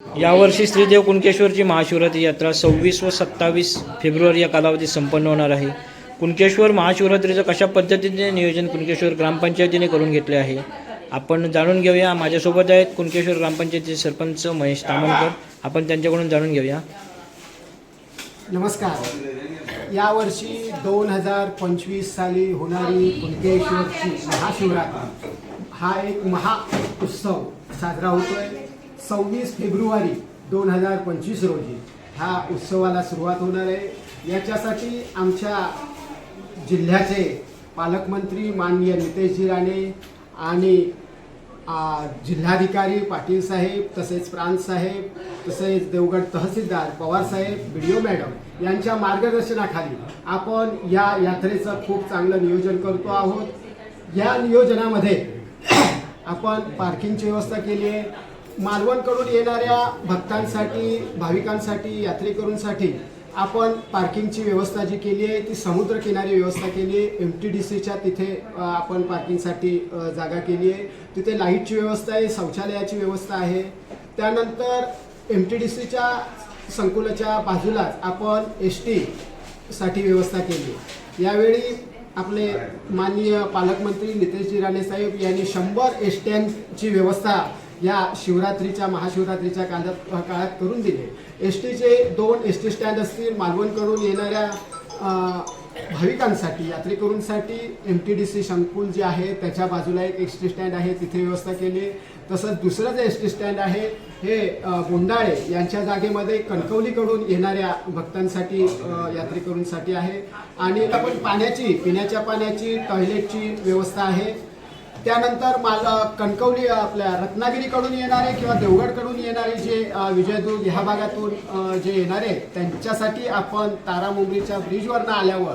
यावर्षी श्रीदेव कुणकेश्वरची महाशिवरात्री यात्रा सव्वीस व सत्तावीस फेब्रुवारी या कालावधीत संपन्न होणार आहे. कुणकेश्वर महाशिवरात्रीचं कशा पद्धतीने नियोजन कुणकेश्वर ग्रामपंचायतीने करून घेतले आहे? आपण जाणून घेऊया. माझ्यासोबत आहेत कुणकेश्वर ग्रामपंचायतीचे सरपंच महेश तामणकर. आपण त्यांच्याकडून जाणून घेऊया. नमस्कार. यावर्षी दोन हजार पंचवीस साली होणारी कुणकेश्वरची महाशिवरात्री हा एक महा उत्सव साजरा होतोय. सव्वीस फेब्रुवारी दोन हजार पंचवीस रोजी हा उत्सवाला सुरुवात होणार आहे. याच्यासाठी आमच्या जिल्ह्याचे पालकमंत्री माननीय नितेशजी राणे आणि जिल्हाधिकारी पाटील साहेब तसेच प्रांत साहेब तसेच देवगड तहसीलदार पवार साहेब बी ओ मॅडम यांच्या मार्गदर्शनाखाली आपण या यात्रेचं खूप चांगलं नियोजन करतो आहोत. या नियोजनामध्ये आपण पार्किंगची व्यवस्था केली आहे. मालवणकडून येणाऱ्या भक्तांसाठी भाविकांसाठी यात्रेकरूंसाठी आपण पार्किंगची व्यवस्था जी केली आहे ती समुद्रकिनारी व्यवस्था केली आहे. एम टी डी सीच्या तिथे आपण पार्किंगसाठी जागा केली आहे. तिथे लाईटची व्यवस्था आहे शौचालयाची व्यवस्था आहे. त्यानंतर एम टी डी सीच्या संकुलाच्या बाजूलाच आपण एस टीसाठी व्यवस्था केली यावेळी आपले माननीय पालकमंत्री नितेशजी राणे साहेब यांनी शंभर एस ची व्यवस्था या शिवरात्रीच्या महाशिवरात्रीच्या काळात काळात करून दिले. एस टीचे दोन एस टी स्टँड असतील मालवणकडून येणाऱ्या भाविकांसाठी यात्रेकरूंसाठी एम टी डी सी संकुल जे आहे त्याच्या बाजूला एक एस टी स्टँड आहे तिथे व्यवस्था केली. तसंच दुसरं जे एस टी स्टँड आहे हे अ, बोंडाळे यांच्या जागेमध्ये कणकवलीकडून येणाऱ्या भक्तांसाठी यात्रेकरूंसाठी आहे. आणि आपण पाण्याची पिण्याच्या पाण्याची टॉयलेटची व्यवस्था आहे. त्यानंतर माझं कणकवली आपल्या रत्नागिरीकडून येणारे किंवा देवगडकडून येणारे जे विजयदुर्ग ह्या भागातून जे येणारे त्यांच्यासाठी आपण तारामुंबरीच्या ब्रिजवरनं आल्यावर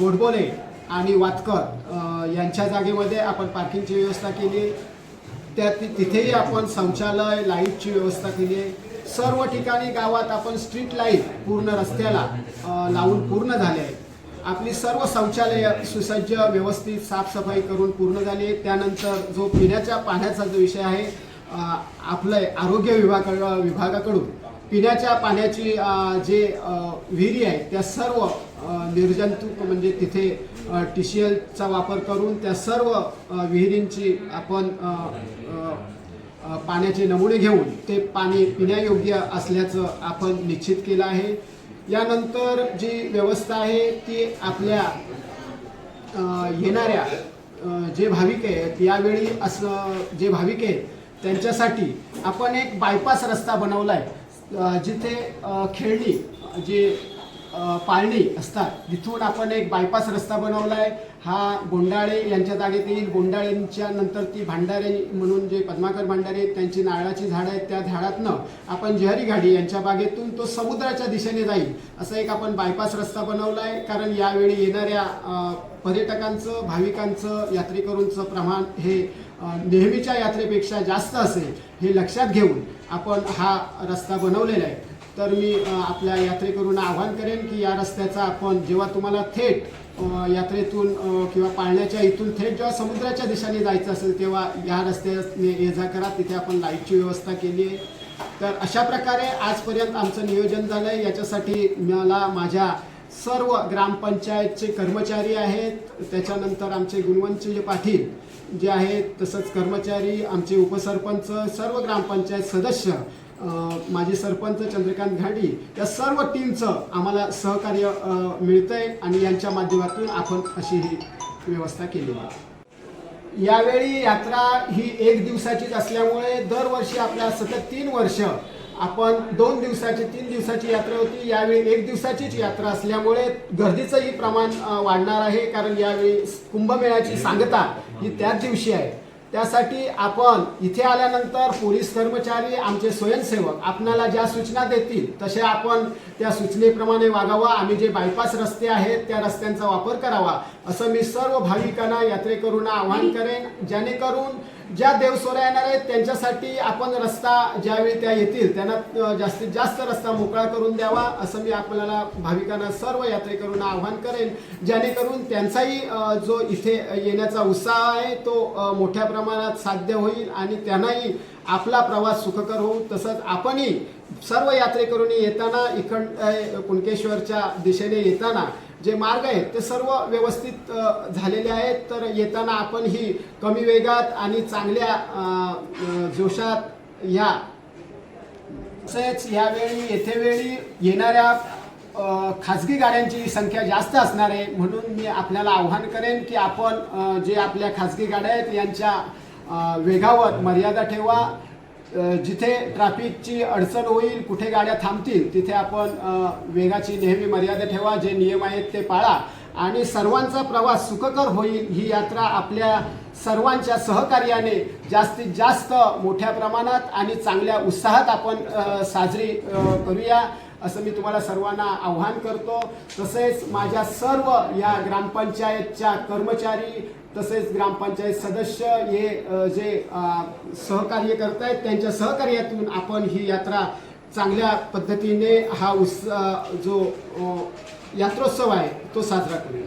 गोडबोले आणि वातकर यांच्या जागेमध्ये आपण पार्किंगची व्यवस्था केली. त्या तिथेही आपण शौचालय लाईटची व्यवस्था केली. आहे सर्व ठिकाणी गावात आपण स्ट्रीट लाइट पूर्ण रस्त्याला लावून पूर्ण झाले. आहे आपली सर्व शौचालय सुसज्ज व्यवस्थित साफसफाई करून पूर्ण झाली. आहे त्यानंतर जो पिण्याच्या पाण्याचा जो विषय आहे आपलं आरोग्य विभाग विभागाकडून पिण्याच्या पाण्याची जे विहिरी आहे त्या सर्व निर्जंतुक म्हणजे तिथे टी सी एलचा वापर करून त्या सर्व विहिरींची आपण पाण्याचे नमुने घेऊन ते पाणी पिण्यायोग्य असल्याचं आपण निश्चित केलं आहे. यानंतर जी व्यवस्था आहे ती आपल्या येणाऱ्या जे भाविक आहेत यावेळी असं जे भाविक आहेत त्यांच्यासाठी आपण एक बायपास रस्ता बनवला आहे जिथे खेळणी जे पाळणी असतात. तिथून आपण एक बायपास रस्ता बनवला आहे हा गोंडाळे यांच्या जागेत येईल. गोंडाळेंच्या नंतर ती भांडारे म्हणून जे पद्माकर भांडारे आहेत, त्यांची नारळाची झाडं आहेत त्या झाडातनं आपण जहरी गाडी यांच्या बागेतून तो समुद्राच्या दिशेने जाईल. असं एक आपण बायपास रस्ता बनवला आहे कारण यावेळी येणाऱ्या पर्यटकांचं भाविकांचं यात्रेकरूंचं प्रमाण हे नेहमीच्या यात्रेपेक्षा जास्त असेल हे लक्षात घेऊन आपण हा रस्ता बनवलेला आहे. तर मी आपल्या यात्रेकरूंना आवाहन करेन की या रस्त्याचा आपण जेव्हा तुम्हाला थेट यात्रेतून किंवा पाळण्याच्या इथून थेट जेव्हा समुद्राच्या दिशेने जायचं असेल तेव्हा या रस्त्याने ये जा करा. तिथे आपण लाईटची व्यवस्था केली आहे. तर अशा प्रकारे आजपर्यंत आमचं नियोजन झालं आहे याच्यासाठी मला माझ्या सर्व ग्रामपंचायतचे कर्मचारी आहेत. त्याच्यानंतर आमचे गुणवंतचे जे पाटील जे आहेत तसंच कर्मचारी आमचे उपसरपंच सर्व ग्रामपंचायत सदस्य माझे सरपंच चंद्रकांत घाडी या सर्व टीमचं आम्हाला सहकार्य मिळतं मिळतंय आणि यांच्या माध्यमातून आपण अशी ही व्यवस्था केली आहे. यावेळी यात्रा ही एक दिवसाचीच असल्यामुळे दरवर्षी आपल्या सतत तीन वर्ष आपण दोन दिवसाची तीन दिवसाची यात्रा होती. यावेळी एक दिवसाचीच यात्रा असल्यामुळे गर्दीचंही प्रमाण वाढणार आहे. कारण यावेळी कुंभमेळ्याची सांगता ही त्याच दिवशी आहे. त्यासाठी आपण इथे आल्यानंतर पोलीस कर्मचारी आमचे स्वयंसेवक आपणाला ज्या सूचना देतील तसे आपण त्या सूचनेप्रमाणे वागावं. आम्ही जे बायपास रस्ते आहेत त्या रस्त्यांचा वापर करावा. असं मी सर्व भाविकांना यात्रेकरूंना आवाहन करेन. जेणेकरून ज्या देवसोऱ्या येणार आहेत त्यांच्यासाठी आपण रस्ता ज्यावेळी त्या येतील त्यांना जास्तीत जास्त रस्ता मोकळा करून द्यावा असं मी आपल्याला भाविकांना सर्व यात्रेकरूंना आव्हान करेन. जेणेकरून त्यांचाही जो इथे येण्याचा उत्साह आहे तो मोठ्या प्रमाणात साध्य होईल आणि त्यांनाही आपला प्रवास सुखकर होऊ तसंच आपणही सर्व यात्रेकरूंनी येताना इकड कुणकेश्वरच्या दिशेने येताना जे मार्ग आहेत ते सर्व व्यवस्थित झालेले आहेत. तर येताना आपण ही कमी वेगात आणि चांगल्या जोशात या. तसेच यावेळी येथे वेळी येणाऱ्या खाजगी गाड्यांची संख्या जास्त असणार आहे. म्हणून मी आपल्याला आव्हान करेन की आपण जे आपल्या खाजगी गाड्या आहेत यांच्या वेगावर मर्यादा ठेवा. जिथे ट्रॅफिकची अडचण होईल कुठे गाड्या थांबतील तिथे आपण वेगाची नेहमी मर्यादा ठेवा जे नियम आहेत ते पाळा. आणि सर्वांचा प्रवास सुखकर होईल ही यात्रा आपल्या सर्वांच्या सहकार्याने जास्तीत जास्त मोठ्या प्रमाणात आणि चांगल्या उत्साहात आपण साजरी करूया असं मी तुम्हाला सर्वांना आव्हान करतो. तसेच माझ्या सर्व या ग्रामपंचायतच्या कर्मचारी तसेच ग्रामपंचायत सदस्य हे जे सहकार्य करत आहेत त्यांच्या सहकार्यातून आपण ही यात्रा चांगल्या पद्धतीने हा उत्स जो यात्रोत्सव आहे तो साजरा करूया.